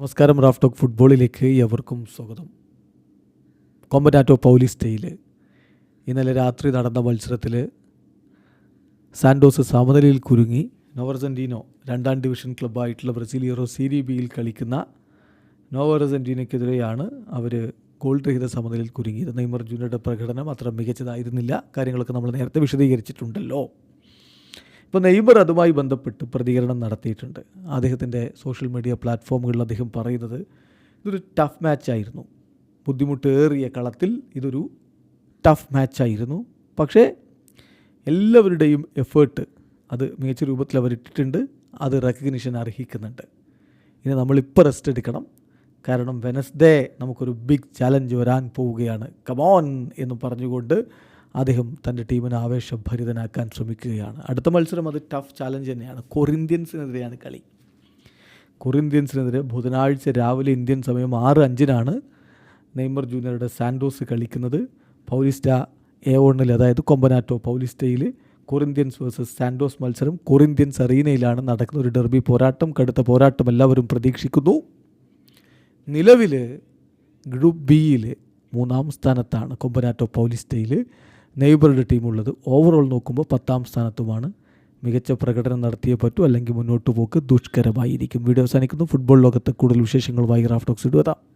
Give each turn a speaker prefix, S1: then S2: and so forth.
S1: നമസ്കാരം Raf talk ഫുട്ബോളിലേക്ക് എവർക്കും സ്വാഗതം. കോമ്പനാറ്റോ പൗലിസ്റ്റയിൽ ഇന്നലെ രാത്രി നടന്ന മത്സരത്തിൽ സാൻഡോസ് സമനിലയിൽ കുരുങ്ങി. നോവർസെന്റീനോ രണ്ടാം ഡിവിഷൻ ക്ലബ്ബായിട്ടുള്ള ബ്രസീലിയറോ സീരി ബിയിൽ കളിക്കുന്ന നോവർസെന്റീനയ്ക്കെതിരെയാണ് അവർ ഗോൾ രഹിത സമനിലയിൽ കുരുങ്ങിയത്. നെയ്മർ ജൂനിയറുടെ പ്രകടനം അത്ര മികച്ചതായിരുന്നില്ല. കാര്യങ്ങളൊക്കെ നമ്മൾ നേരത്തെ വിശദീകരിച്ചിട്ടുണ്ടല്ലോ. ഇപ്പോൾ നെയ്ബർ അതുമായി ബന്ധപ്പെട്ട് പ്രതികരണം നടത്തിയിട്ടുണ്ട്. അദ്ദേഹത്തിന്റെ സോഷ്യൽ മീഡിയ പ്ലാറ്റ്ഫോമുകളിൽ അദ്ദേഹം പറയുന്നത് ഇതൊരു ടഫ് മാച്ചായിരുന്നു ബുദ്ധിമുട്ടേറിയ കളത്തിൽ ഇതൊരു ടഫ് മാച്ചായിരുന്നു പക്ഷേ എല്ലാവരുടെയും എഫേർട്ട് അത് മികച്ച രൂപത്തിൽ അവരിട്ടിട്ടുണ്ട്. അത് റെക്കഗ്നിഷൻ അർഹിക്കുന്നുണ്ട്. ഇനി നമ്മളിപ്പോൾ റെസ്റ്റ് എടുക്കണം. കാരണം വെനസ്ഡേ നമുക്കൊരു ബിഗ് ചലഞ്ച് വരാൻ പോവുകയാണ്. കമോൺ എന്ന് പറഞ്ഞുകൊണ്ട് അദ്ദേഹം തന്റെ ടീമിനെ ആവേശഭരിതനാക്കാൻ ശ്രമിക്കുകയാണ്. അടുത്ത മത്സരം അത് ടഫ് ചാലഞ്ച് തന്നെയാണ്. കൊറിന്ത്യൻസിനെതിരെയാണ് കളി. കൊറിന്ത്യൻസിനെതിരെ ബുധനാഴ്ച രാവിലെ ഇന്ത്യൻ സമയം ആറ് അഞ്ചിനാണ് നെയ്മർ ജൂനിയറുടെ സാൻഡോസ് കളിക്കുന്നത്. പൗലിസ്റ്റ എ വണ്ണിൽ അതായത് കൊമ്പനാറ്റോ പൗലിസ്റ്റയിൽ കൊറിന്ത്യൻസ് വേഴ്സസ് സാൻഡോസ് മത്സരം കൊറിന്ത്യൻസ് അറീനയിലാണ് നടക്കുന്ന ഒരു ഡെർബി പോരാട്ടം കടുത്ത പോരാട്ടം എല്ലാവരും പ്രതീക്ഷിക്കുന്നു. നിലവിൽ ഗ്രൂപ്പ് ബിയിൽ മൂന്നാം സ്ഥാനത്താണ് കൊമ്പനാറ്റോ പൗലിസ്റ്റയിൽ. നെയ്ബറുടെ ടീമുള്ളത് ഓവറോൾ നോക്കുമ്പോൾ പത്താം സ്ഥാനത്തുമാണ്. മികച്ച പ്രകടനം നടത്തിയേ പറ്റൂ അല്ലെങ്കിൽ മുന്നോട്ട് പോക്ക് ദുഷ്കരമായിരിക്കും. വീഡിയോ അവസാനിക്കുന്നു. ഫുട്ബോൾ ലോകത്തെ കൂടുതൽ വിശേഷങ്ങളുമായി റാഫ്റ്റോക്സ് ഇടുവതാം